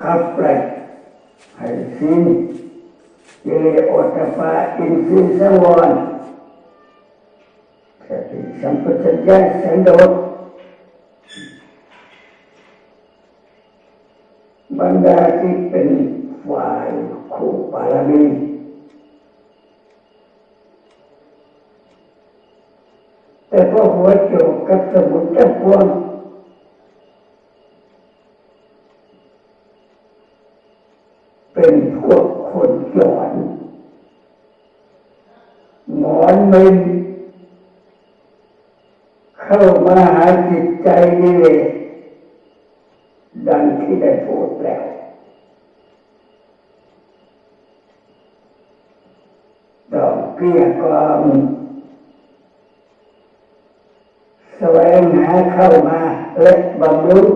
ขับไล่ให้สิ้นกิเลสโอตตปาอินทรีย์สวรรค์สติสัมปชัญญะสันโดษบรรดาที่เป็นฝ่ายคู่บารมีแต่พอหัวโจกกับสมุนทั้งพวง เป็นพวกคนหย่อนห มอนมึนเข้ามาหาจิตใจนี่เลยดังที่ได้พูดแล้วดอกเกลี้ยกล่อมแสวงหาเข้ามาและบำรุง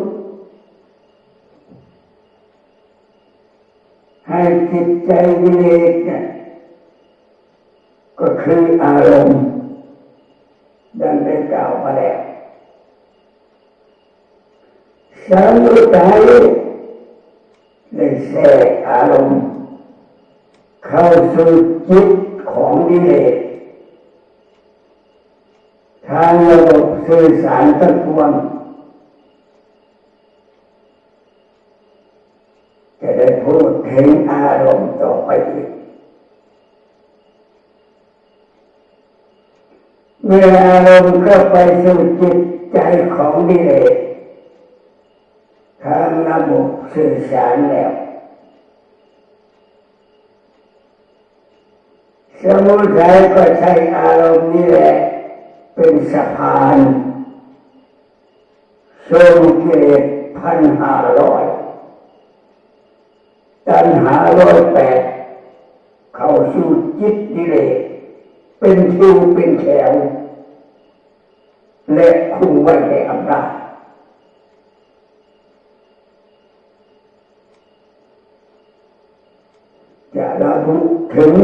ให้จิตใจวิเลกเนี่ย ก็คืออารมณ์ดังได้กล่าวมาแล้วสามุทัยได้แทรกอารมณ์เข้าสู่จิตของวิเลกทางระบบสื่อสารทั้งปวงจะได้พูดถึงอารมณ์ต่อไปอีก เมื่ออารมณ์เข้าไปสู่จิตใจของดิเลกทางระบบสื่อสารแล้ว สมุทัยก็ใช้อารมณ์นี้แหละเป็นสะพานส่งเกตพันห้าร้อยตัณหาร้อยแปดเข้าสู่จิตดิเลก เป็นทิวเป็นแถว และคุมไว้ในอำนาจจะระบุถึง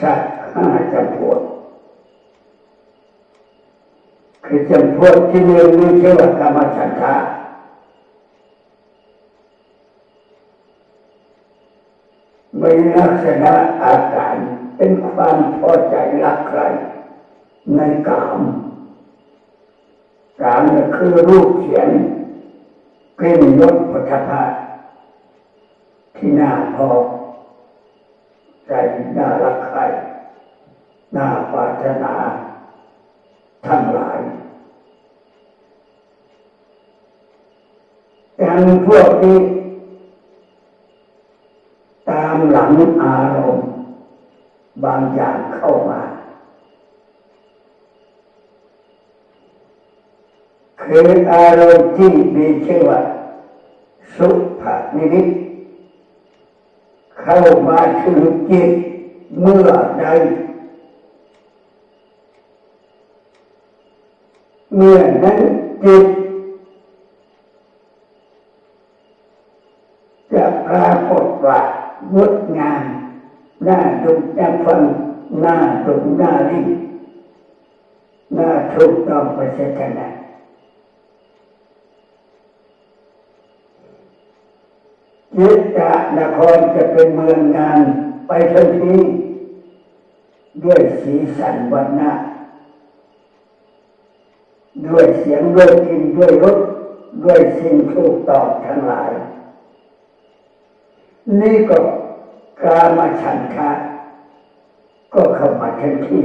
สัตว์ห้าจำพวกคือจำพวกที่เรียนรู้ชื่อว่ากรรมฉันทะมีลักษณะอาการ เป็นความพอใจรักใคร ในกามกามเนี่ยคือรูปเสียงกลิ่นรสผลิตภัณฑ์ที่น่าพอใจน่ารักใครน่าปรารถนาทั้งหลายการพวกนี้ตามหลังอารมณ์ บางอย่างเข้ามา คืออารมณ์ที่มีชื่อว่าสุภนิริตเข้ามาถึงจิตเมื่อใดเมื่อนั้นจิตจะปรากฏว่างดงาม น่าดูน่าฟังน่าดูน่าลิ้นน่าถูกต้องไปเสียขนาดจิตตะนครจะเป็นเมืองงานไปทันทีด้วยสีสันวันหน้าด้วยเสียงด้วยกินด้วยรสด้วยสิ่งถูกต้องทั้งหลายนี่ก็ กามาฉันทะก็เข้ามาทันที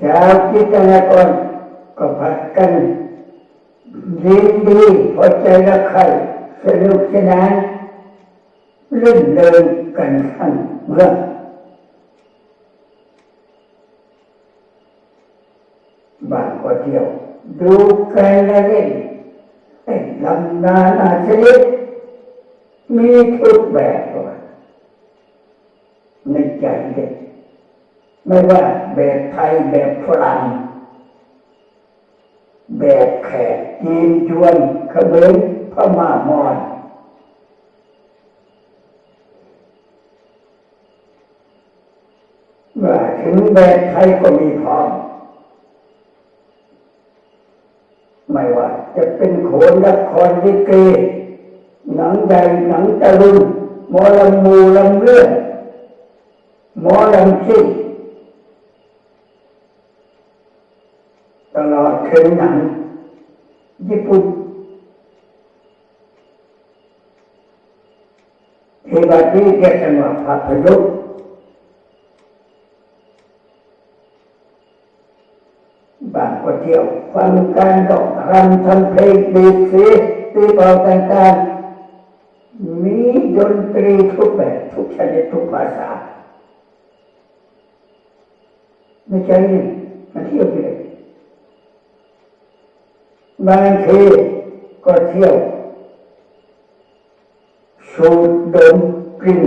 ชาวจิตนากรก็พัดกันดีดีพอใจละใครสนุกสนานเล่นเดินกันทั้งเมืองบางก็เที่ยว ดูกันละเล่น เป็นลำนานาชนิดมีทุกแบบว่าในใจเด็กไม่ว่าแบบไทยแบบฝรั่งแบบแขกจีนจวนเขมรพม่ามอญว่าถึงแบบไทยก็มีพร้อม ไม่ว่าจะเป็นโขนละครลิเก หนังใหญ่หนังตะลุงหมอลำมูลำเลื่อนหมอลำซิ่งตลอดถึงหนัง ญี่ปุ่นที่บัดนี้เรียกกันว่าภาพยนตร์ บางก็เที่ยวฟังการร้อรำทำเพลงดีสีตีเป่าต่างๆมีดนตรีทุกแบบทุกชนิดทุกภาษาไม่ใช่นี่มาเที่ยวไปเลยบางทีก็เที่ยวสูดดมกลิ่น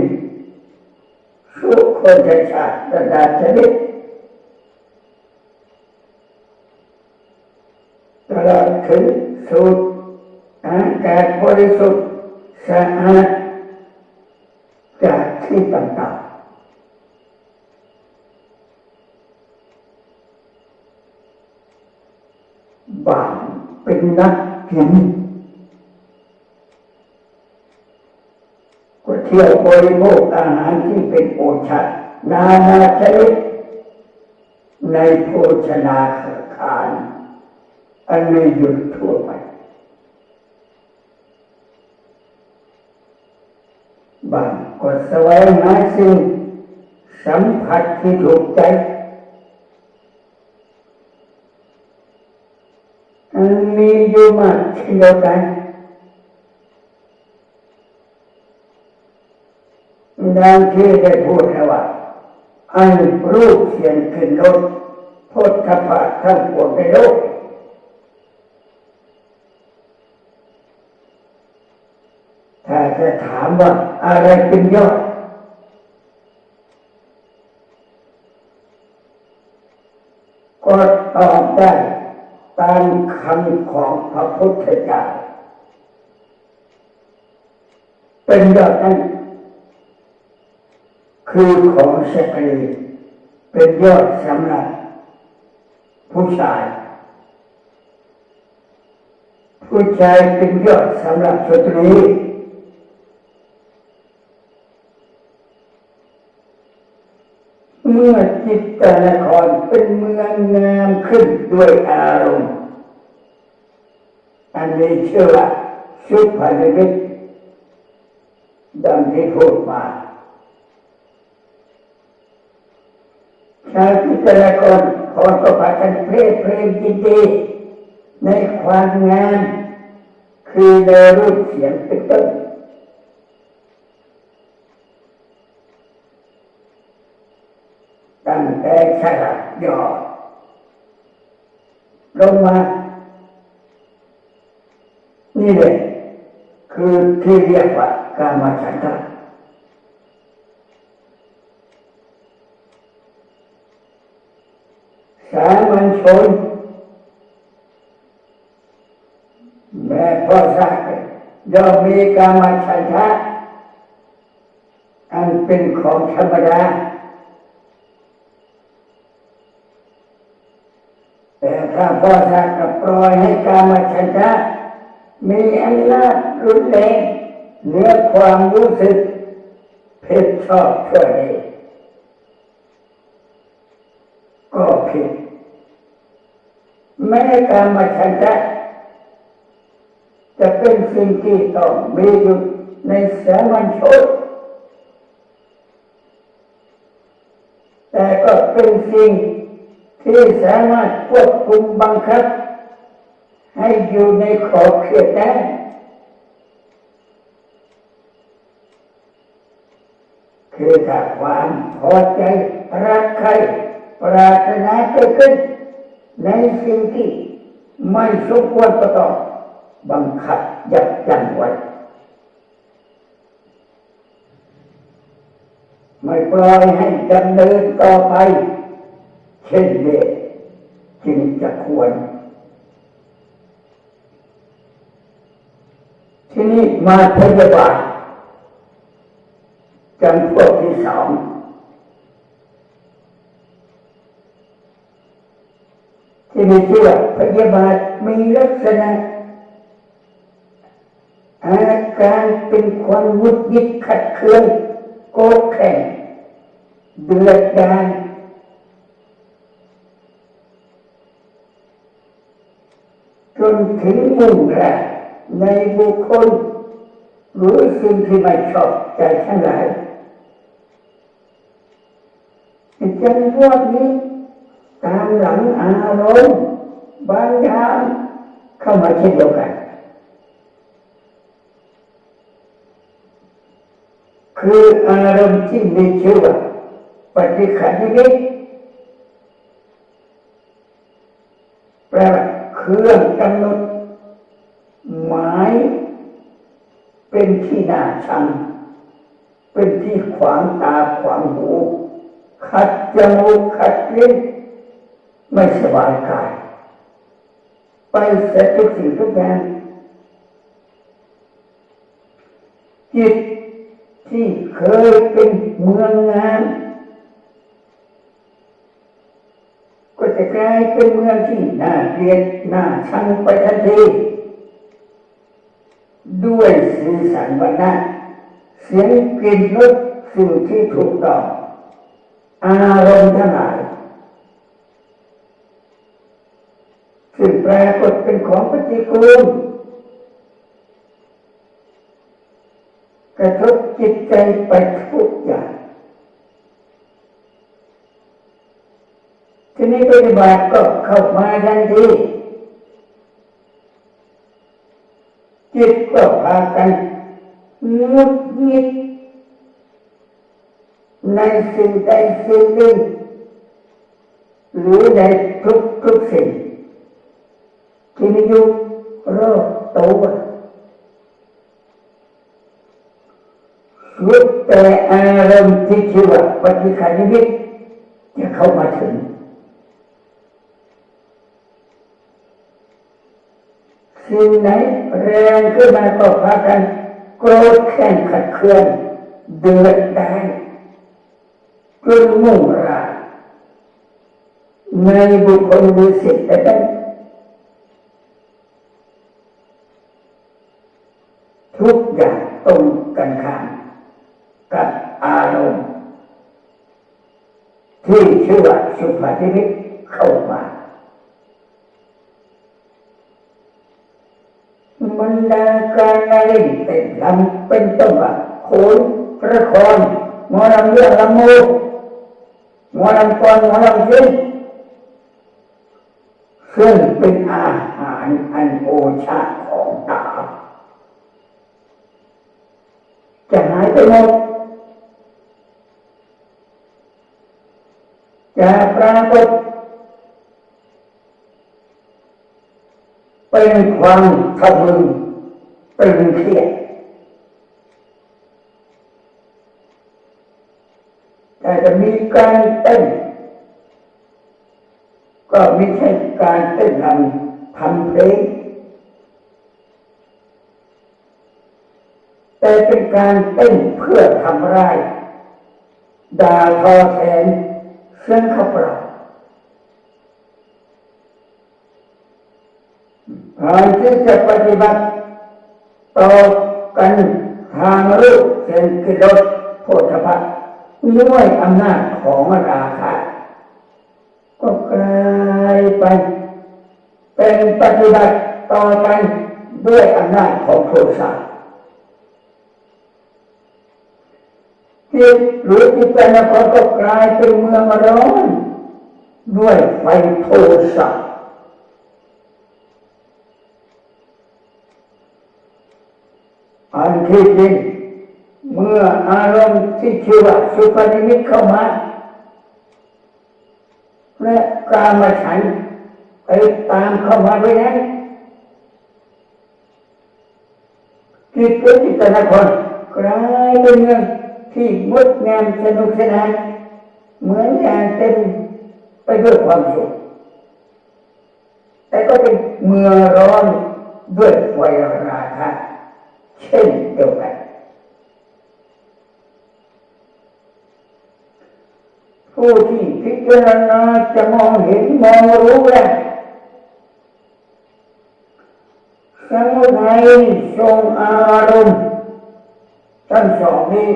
สุขคนชาติระดับชนิดตลอด ถึงสูดอากาศบริสุทธิ์สะอาดจากที่ต่างๆบางเป็นนักกินก็เที่ยวบริโภคอาหารที่เป็นโอชานานาชนิดในโภชนาคาร อันไม่หยุดทั่วไปบางก็แสวงหาสิ่งสัมผัสที่ถูกใจอันมีอยู่มากเช่นเดียวกันดังที่ได้พูดแล้วว่าอันรูปเสียงขึ้นรถพุทธภาทั้งปวงในโลก ถ้าจะถามว่าอะไรเป็นยอด ก็ตอบได้ตามคำของพระพุทธเจ้าเป็นยอดนั้นคือของสตรีเป็นยอดสำหรับผู้ชาย ผู้ชายเป็นยอดสำหรับสตรี เมื่อจิตแต่ละคนเป็นเมืองงามขึ้นด้วยอารมณ์ อันนี้เชื่อว่าสุภาษิตดังที่พูดมาชาวพิจารกรขอก็พากันเพลดเพลงยินดีในความงามคือในรูปเสียงเป็นต้นตั้งแต่ ฉลาดยอดลงมานี่เลยคือที่เรียกว่าการมาฉันทะสามัญชนแม่พ่อสักย่อมมีการมาชันทะอันเป็นของธรรมดา ถ้าพ่อสักก็ปล่อยให้กามาชันทะมีอำนาจรุนแรงเหนือความรู้สึกผิดชอบชั่วดีก็ผิดแม้การมาชันทะจะเป็นสิ่งที่ต้องมีอยู่ในสามัญชนแต่ก็เป็นสิ่ง ที่สามารถควบคุมบังคับ ให้อยู่ในขอบเขตได้คือถ้าความพอใจรักใครปรารถนาเกิดขึ้น ในสิ่งที่ไม่สมควรก็ต้องบังคับยับยั้งไว้ ไม่ปล่อยให้ดำเนินต่อไป เช่นนี้จึงจะควร ที่นี่มาพยาบาลจำพวกที่สองที่มีชื่อว่าพยาบาทมีลักษณะอาการเป็นความวุดยิดขัดเคืองโกรธแข็งเดือดดาล จนถึงมุ่งแรงในบุคคลหรือสิ่งที่ไม่ชอบใจทั้งหลายจนพวกนี้ตามหลังอารมณ์บางอย่างเข้ามาเช่นเดียวกัน คืออารมณ์ที่มีชื่อว่าปฏิขันนิตแปลว่า เครื่องกำหนดหมายเป็นที่หน่าชังเป็นที่ขวางตาขวางหูขัดจมูกขัดลิ้นไม่สบายกาย ไปเสียทุกสิ่งทุกอย่างจิตที่เคยเป็นเมืองงาน ก็ จะกลายเป็นเมืองที่น่าเกลียดน่าชังไปทันทีด้วยสีสันวันนะเสียงกลิ่นรสสิ่งที่ถูกต้อง อารมณ์ทั้งหลายซึ่งปรากฏเป็นของปฏิกูลกระทบจิตใจไปทุกอย่าง ทีนี้ปฏิบัติก็เข้ามาทันทีจิตก็พากันงุดหงิดในสิ่งใดสิ่งหนึ่งหรือในทุกทุกสิ่งที่มีอยู่รอบตัวสุดแต่อารมณ์ที่ชื่อว่าปฏิขันนิมิตจะเข้ามาถึง สิ่งไหนแรงขึ้นมาก็พากันโกรธแค้นขัดเคืองเดือดดาลจนมุ่งร้ายในบุคคลมีสิทธิ์แต่ทุกอย่างตรงกันข้ามกับอารมณ์ที่ชื่อว่าสุภาพิมิตเข้ามา มันดาการนาเล่นเต้นลำเป็นต้นว่าโขนพระครหมอลำเรื่องลำโมหมอลำกรหมอลำซิ่งซึ่งเป็นอาหารอันโอชาของตาจะหายไปหมดจะปรากฏ เป็นความทะมึงตึงเครียดแต่จะมีการเต้น ก็ไม่ใช่การเต้นรำทำเพลงแต่เป็นการเต้นเพื่อทำร้ายด่าทอแทนเสื่องขับเรา การที่จะปฏิบัติต่อกันทางรูปเสียงกิรสโพธพด้วยอำนาจของราคะก็กลายไป เป็นปฏิบัติต่อกันด้วยอำนาจของโทสะจิตหรือจิตใจนครก็กลายเป็นเมืองร้อนด้วยไฟโทสะ อันที่จริงเมื่ออารมณ์ที่ชื่อว่าสุภนิมิตเข้ามา และกามฉันไปตามเข้ามาด้วยนั้นจิตและจิตนครกลายเป็นเมืองที่งดงามสนุกสนานเหมือนอย่างเต็มไปด้วยความสุขแต่ก็เป็นเมื่อร้อนด้วยไฟราคะ เช่นเดียวกันผู้ที่พิจารณาจะมองเห็นมองรู้แล้วสมุทัยทรงอารมณ์ทั้งสองนี้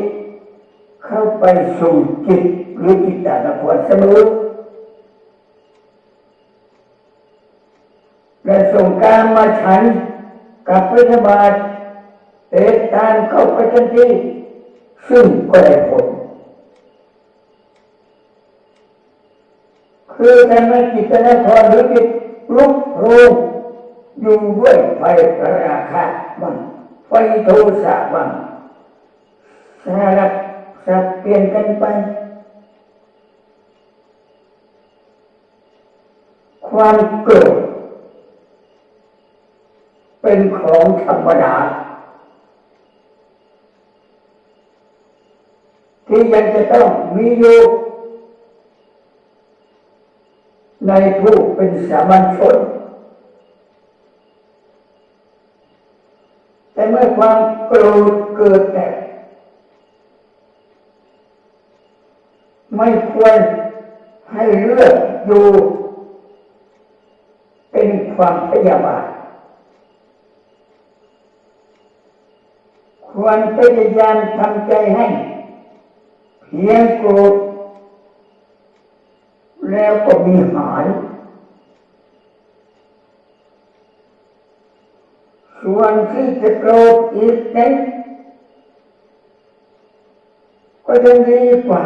เข้าไปสู่จิตหรือจิตตนครเสมอและส่งการมาฉันกับพิธบาต เตะตานเข้าไปทันทีซึ่งก็ได้ผล คือทำให้จิตนครหรือจิตลุกโรมอยู่ด้วยไฟราคะบ้างไฟโทสะบ้างสลับสับเปลี่ยนกันไป ความโกรธเป็นของธรรมดา ที่ยังจะต้องมีอยู่ในผู้เป็นสามัญชน แต่เมื่อความโกรธเกิดแต่ไม่ควรให้เลือกอยู่เป็นความพยาบาทควรพยายามทำใจให้ เพียงโกรธแล้วก็มีหายส่วนที่จะโกรธอีกนั้นก็จะดีกว่า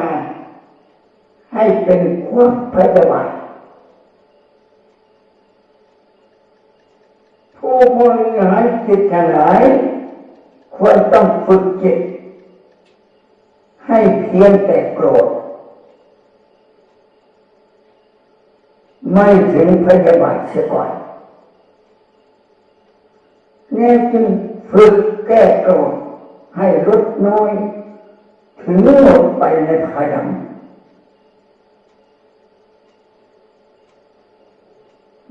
ให้เป็นความพยาบาทผู้บริหารจิตทั้งหลาย ควรต้องฝึกจิต ให้เพียงแต่โกรธ ไม่ถึงพยาบาทเสียก่อนเนี่ยจึงฝึกแก้โกรธให้ลดน้อย ถึงหมดไปในภายหลัง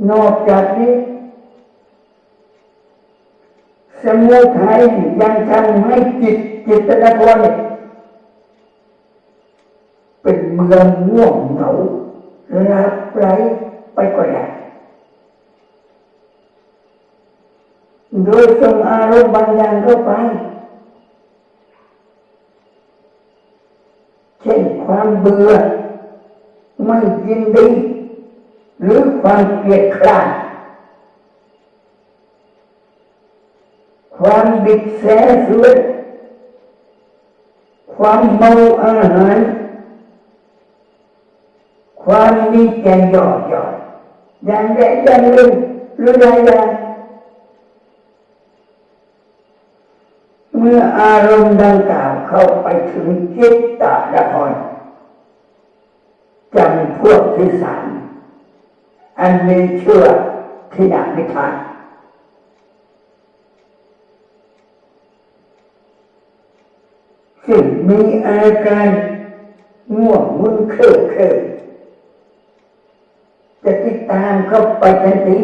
นอกจากนี้ สมุทัยยังทำให้จิตจิตนคร เป็นเมืองง่วงเหงาลับไหลไปก็ได้โดยส่งอารมณ์บางอย่างเข้าไป เช่นความเบื่อ ไม่ยินดี หรือความเกลียดคร้านความบิดแสสวยความเมาอาหาร ความมีใจหยอดหยอดอย่างใดอย่างลึงหรือหลายอย่างเมื่ออารมณ์ดังกล่าวเข้าไปถึงจิตตะละครจำพวกที่สามอันมีเชื่อที่หนักนิทานซึ่งมีอาการง่วงมึนเครือเคอ จะติดตามเข้าไปทันที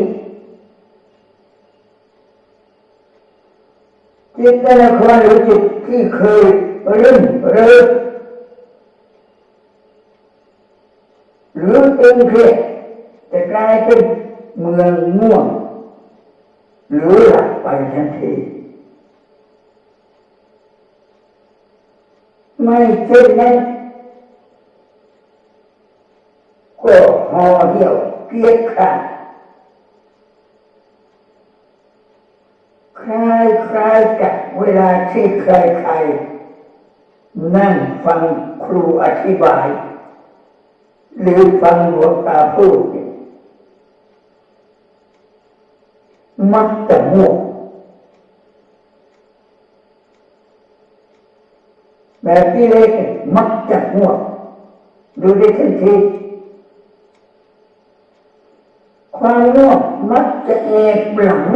จิตแต่ละคนหรือจิตที่เคยรื่นเริงหรือตึงเครียดจะกลายเป็นเมืองง่วง หรือหลับไปทันทีไม่เช่นนั้น ก็ห่อเหี่ยวเกลียดข้านคล้ายคล้ายกับเวลาที่ใครใครๆนั่งฟังครูอธิบาย หรือฟังหลวงตาพูดมักจะง่วงแบบที่เล็กมักจะง่วงดูได้ทันที ความง่วงมักจะแอบหลัง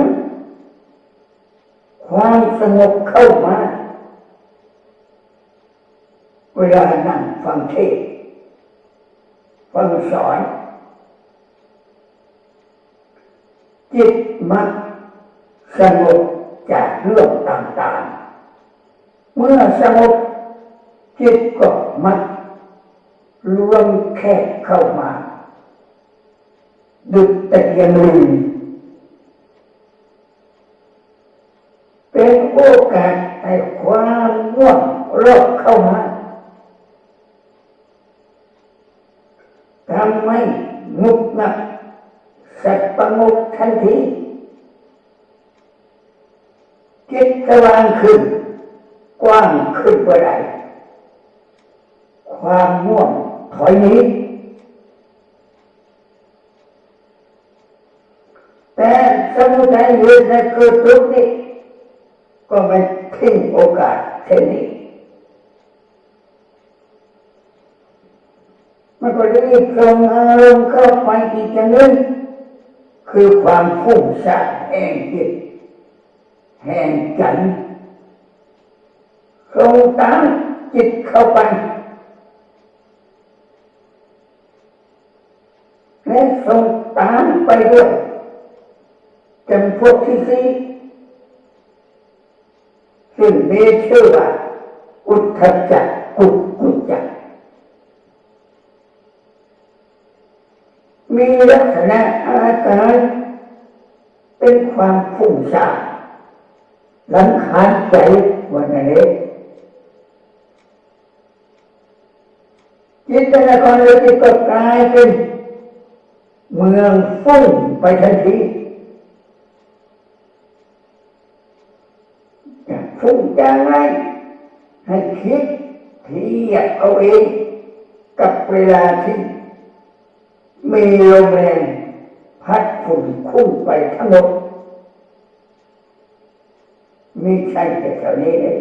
ความสงบเข้ามาเวลานั่งฟังเทศฟังสอนจิตมักสงบจากเรื่องต่างๆ เมื่อสงบจิตก็มักรวมแคบเข้ามา ดุจตะเกียงลืมโอกาสให้ความง่วงรอบเข้ามาทำให้งุกงักสัตประงกทันทีจิตสว่างขึ้น กว้างขึ้นเมื่อไรความง่วงถอยนี้ แต่สมุทัยอยู่ในเกิดทุกข์นี้ก็ไม่ทิ้งโอกาสเช่นนี้ มันก็รีบส่งอารมณ์เข้าไปอีกอย่างหนึงคือความฟุ้งซ่านแห่งจิตแห่งจันทร์ส่งตามจิตเข้าไปและส่งตามไปด้วย จำพวกที่สี่ซึ่งมีชื่อว่าอุทธจักกุกุจักมีลักษณะอาการเป็นความฟุ้งซ่านลำคาญใจวันนี้จิตนาการเลยที่ก็กลายเป็นเมืองฟุ้งไปทันทีจะ ฟุ้งอย่างไรให้คิดเทียบเอาเองกับเวลาที่มีลมแรงพัดฝุ่นคุ้งไปทั้งหมดมีใช่แต่เท่านี้เลย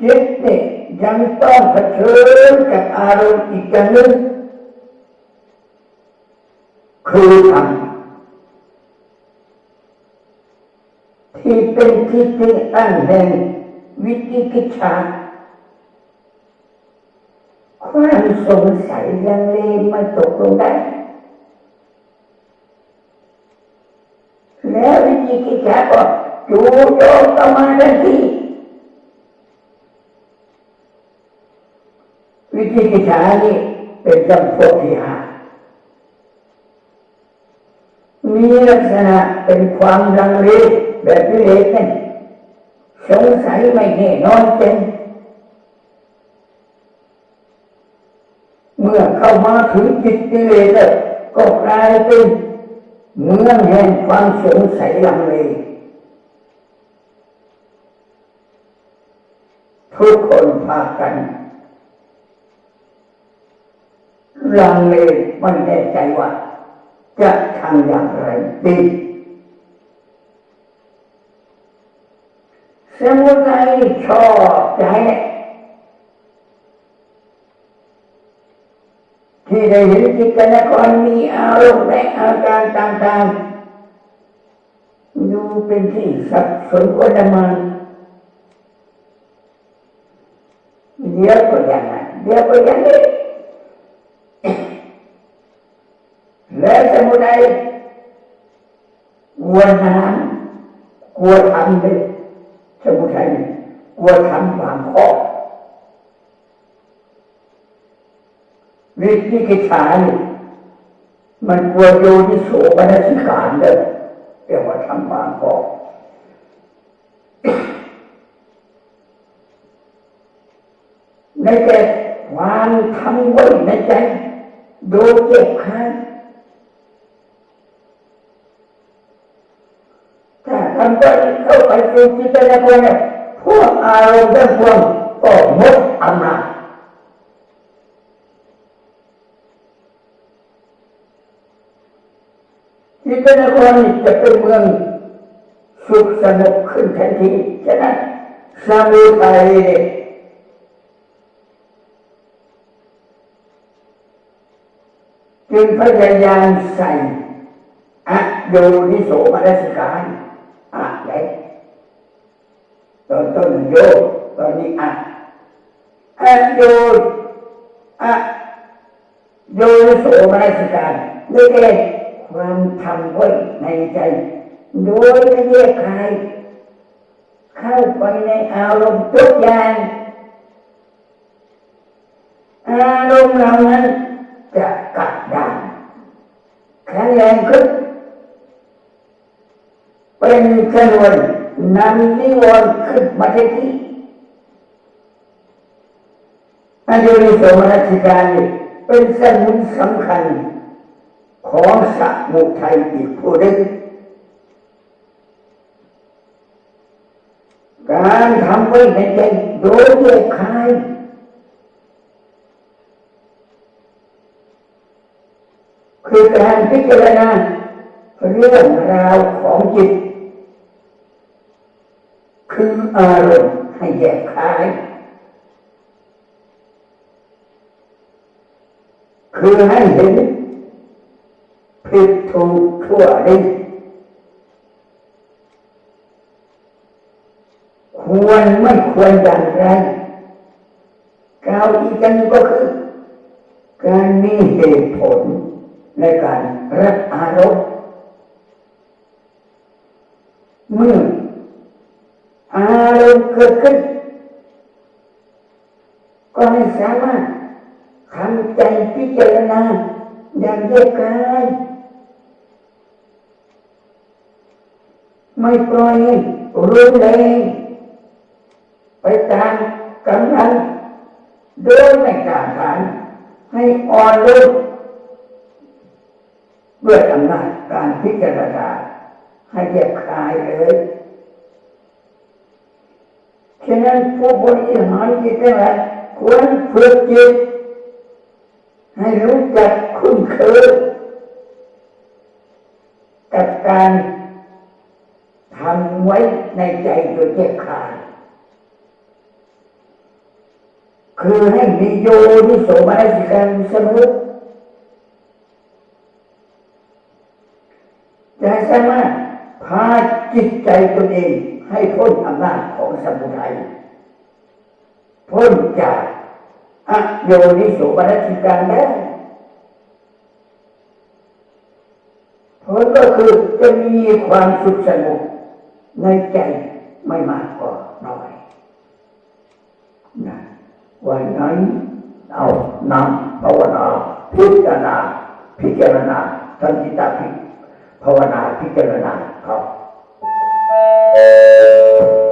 จิตเนี่ยยังต้องเผชิญกับอารมณ์อีกอย่างหนึ่งคือธรรม ที่เป็นที่ตั้งอันแห่งวิจิกิจฉาความสงสัยลังเลไม่ตกลงได้ แล้ววิจิกิจฉาก็จู่โจมเข้ามาทันทีวิจิกิจฉานี่เป็นจำพวกที่หามีลักษณะเป็นความลังเล แบบวิเลศนั่นสงสัยไม่แน่นอนเต็มเมื่อเข้ามาถึงจิตกิเลสแล้วก็กลายเป็นเมืองแห่งความสงสัยลังเลทุกคนพากันลังเลไม่แน่ใจว่าจะทำอย่างไรดี สมุทัยชอบใจที่ได้เห็นจิตนครมีอารมณ์และอาการต่างๆดูเป็นที่สับสนอนมานเดี๋ยวก็อย่างนั้นเดี๋ยวก็อย่างนี้และสมุทัยกลัวน้ำกลัวทำเลย สมุทัยกลัวทำบางข้อวิธีกิจฉานี่มันกลัวโยนิโสมนสิการเลยเรียกว่าทำบางพอในแต่ความทำไว้ในใจ ดูเจ็บค้าง ถ้าทำไปเข้าไปสู่จิตในคนเนี่ยพวกอารมณ์ทั้งปวงก็หมดอำนาจจิตนครจะเป็นเมืองสุขสงบขึ้นทันทีฉะนั้นสมุทัยจึงพยายามใส่อโยนิโสมนสิการอะไหน ตอนต้นโยตอนนี้อะอะโยอะโยโสมนสิการนี่เองความทำไว้ในใจ โดยไม่แยกใครเข้าไปในอารมณ์ทุกอย่างอารมณ์เหล่านั้นจะกัดดันแข็งแรงขึ้นเป็นชนวน นำนิวรณ์ขึ้นมาที่ที่อันโยนิโสมนสิการนี่เป็นสมุนสำคัญ ของสมุทัยอีกผู้หนึ่งการทำไว้ในใจโดยแยกคายคือการพิจารณาเรื่องราวของจิต คืออารมณ์ให้แยกคาย คือให้เห็นผิดถูกชั่วดีควรไม่ควรอย่างไรกล่าวอีกกันก็คือ การมีเหตุผลในการรับอารมณ์เมื่อ อารมณ์เกิดขึ้น ก็ให้สามารถทำใจพิจารณาอย่างแยกกายไม่ปล่อยให้รุนแรงไปตามกำลังโดยไม่กล้าทานให้อ่อนลงด้วยอำนาจการพิจารณาให้แยกคายเลย ฉะนั้นผู้บริหารจิตทั้งหลายควรฝึกจิตให้รู้จักคุ้นเคยกับการทำไว้ในใจโดยแยกคายคือให้มีโยนิโสมนสิการเสมอจะสามารถพาจิตใจตัวเอง ให้พ้นอำนาจของสมุทัยพ้นจากอโยนิโสมนสิการได้ผลก็คือจะมีความสุขสงบในใจไม่มากก็น้อยนะวันนั้นเอานำภาวนาพิจารณาพิจารณาทันติตาพิภาวนาพิจารณาครับ Música